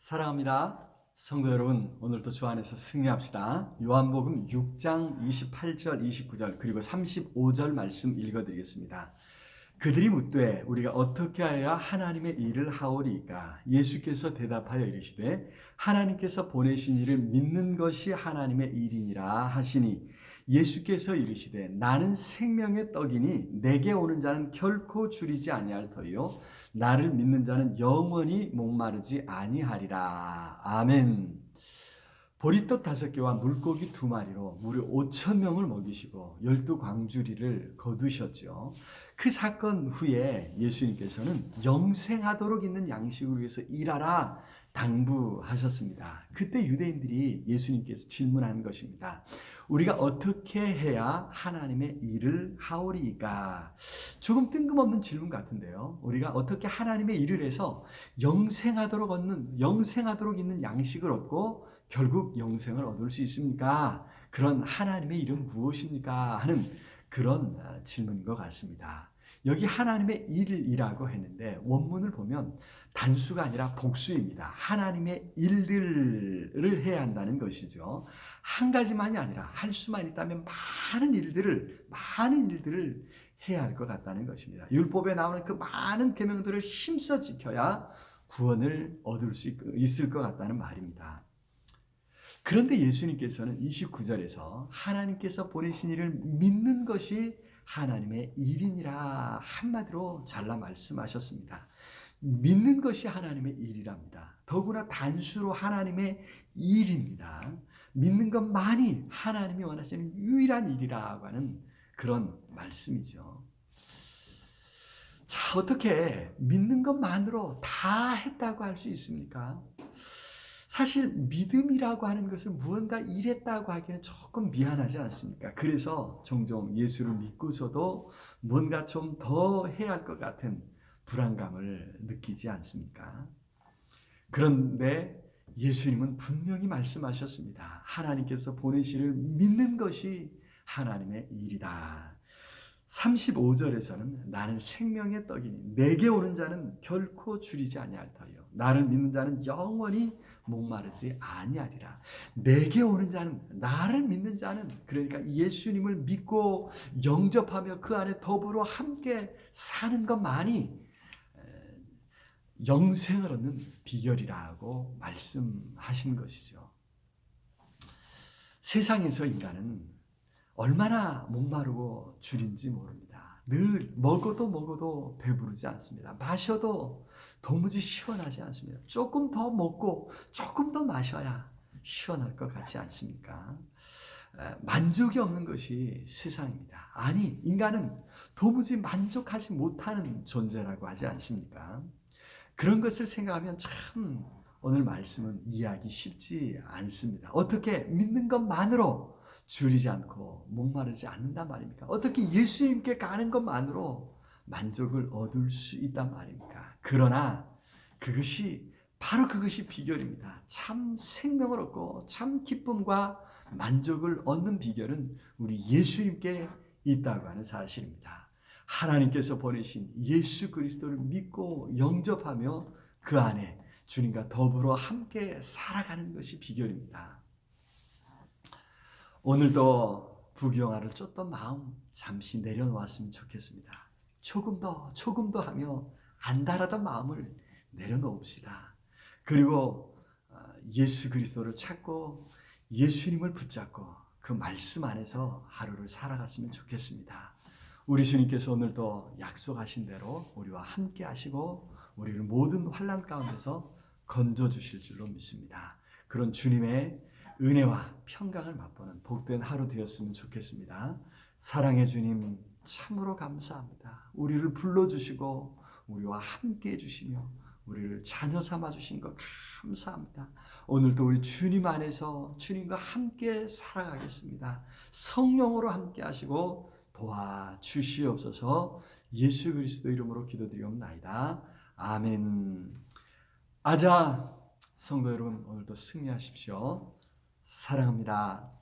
사랑합니다. 성도 여러분, 오늘도 주 안에서 승리합시다. 요한복음 6장 28절, 29절, 그리고 35절 말씀 읽어드리겠습니다. 그들이 묻되 우리가 어떻게 하여야 하나님의 일을 하오리까? 예수께서 대답하여 이르시되 하나님께서 보내신 일을 믿는 것이 하나님의 일이니라 하시니 예수께서 이르시되 나는 생명의 떡이니 내게 오는 자는 결코 줄이지 아니할 터이요 나를 믿는 자는 영원히 목마르지 아니하리라. 아멘. 보리떡 다섯 개와 물고기 두 마리로 무려 5천 명을 먹이시고 열두 광주리를 거두셨죠. 그 사건 후에 예수님께서는 영생하도록 있는 양식을 위해서 일하라 당부하셨습니다. 그때 유대인들이 예수님께서 질문한 것입니다. 우리가 어떻게 해야 하나님의 일을 하오리까? 조금 뜬금없는 질문 같은데요. 우리가 어떻게 하나님의 일을 해서 영생하도록 얻는 영생하도록 있는 양식을 얻고 결국 영생을 얻을 수 있습니까? 그런 하나님의 일은 무엇입니까? 하는 그런 질문인 것 같습니다. 여기 하나님의 일이라고 했는데 원문을 보면 단수가 아니라 복수입니다. 하나님의 일들을 해야 한다는 것이죠. 한 가지만이 아니라 할 수만 있다면 많은 일들을 많은 일들을 해야 할 것 같다는 것입니다. 율법에 나오는 그 많은 계명들을 힘써 지켜야 구원을 얻을 수 있을 것 같다는 말입니다. 그런데 예수님께서는 29절에서 하나님께서 보내신 일을 믿는 것이 하나님의 일이니라 한마디로 잘라 말씀하셨습니다. 믿는 것이 하나님의 일이랍니다. 더구나 단수로 하나님의 일입니다. 믿는 것만이 하나님이 원하시는 유일한 일이라고 하는 그런 말씀이죠. 자, 어떻게 믿는 것만으로 다 했다고 할 수 있습니까? 사실 믿음이라고 하는 것을 무언가 일했다고 하기는 조금 미안하지 않습니까? 그래서 종종 예수를 믿고서도 뭔가 좀 더 해야 할 것 같은 불안감을 느끼지 않습니까? 그런데 예수님은 분명히 말씀하셨습니다. 하나님께서 보내시를 믿는 것이 하나님의 일이다. 35절에서는 나는 생명의 떡이니 내게 오는 자는 결코 줄이지 아니할 터요. 나를 믿는 자는 영원히 목마르지 아니하리라. 내게 오는 자는 나를 믿는 자는 그러니까 예수님을 믿고 영접하며 그 안에 더불어 함께 사는 것만이 영생을 얻는 비결이라고 말씀하신 것이죠. 세상에서 인간은 얼마나 목마르고 줄인지 모릅니다. 늘 먹어도 먹어도 배부르지 않습니다. 마셔도 도무지 시원하지 않습니다. 조금 더 먹고 조금 더 마셔야 시원할 것 같지 않습니까? 만족이 없는 것이 세상입니다. 아니, 인간은 도무지 만족하지 못하는 존재라고 하지 않습니까? 그런 것을 생각하면 참 오늘 말씀은 이해하기 쉽지 않습니다. 어떻게 믿는 것만으로 줄이지 않고 목마르지 않는단 말입니까? 어떻게 예수님께 가는 것만으로 만족을 얻을 수 있단 말입니까? 그러나 그것이 바로 그것이 비결입니다. 참 생명을 얻고 참 기쁨과 만족을 얻는 비결은 우리 예수님께 있다고 하는 사실입니다. 하나님께서 보내신 예수 그리스도를 믿고 영접하며 그 안에 주님과 더불어 함께 살아가는 것이 비결입니다. 오늘도 부경화를 쫓던 마음 잠시 내려놓았으면 좋겠습니다. 조금 더, 조금 더 하며 안달하던 마음을 내려놓읍시다. 그리고 어, 예수 그리스도를 찾고 예수님을 붙잡고 그 말씀 안에서 하루를 살아갔으면 좋겠습니다. 우리 주님께서 오늘도 약속하신 대로 우리와 함께 하시고 우리를 모든 환란 가운데서 건져 주실 줄로 믿습니다. 그런 주님의 은혜와 평강을 맛보는 복된 하루 되었으면 좋겠습니다. 사랑의 주님 참으로 감사합니다. 우리를 불러 주시고 우리와 함께 해 주시며 우리를 자녀 삼아 주신 것 감사합니다. 오늘도 우리 주님 안에서 주님과 함께 살아가겠습니다. 성령으로 함께 하시고 도와 주시옵소서. 예수 그리스도 이름으로 기도드리옵나이다. 아멘. 아자 성도 여러분 오늘도 승리하십시오. 사랑합니다.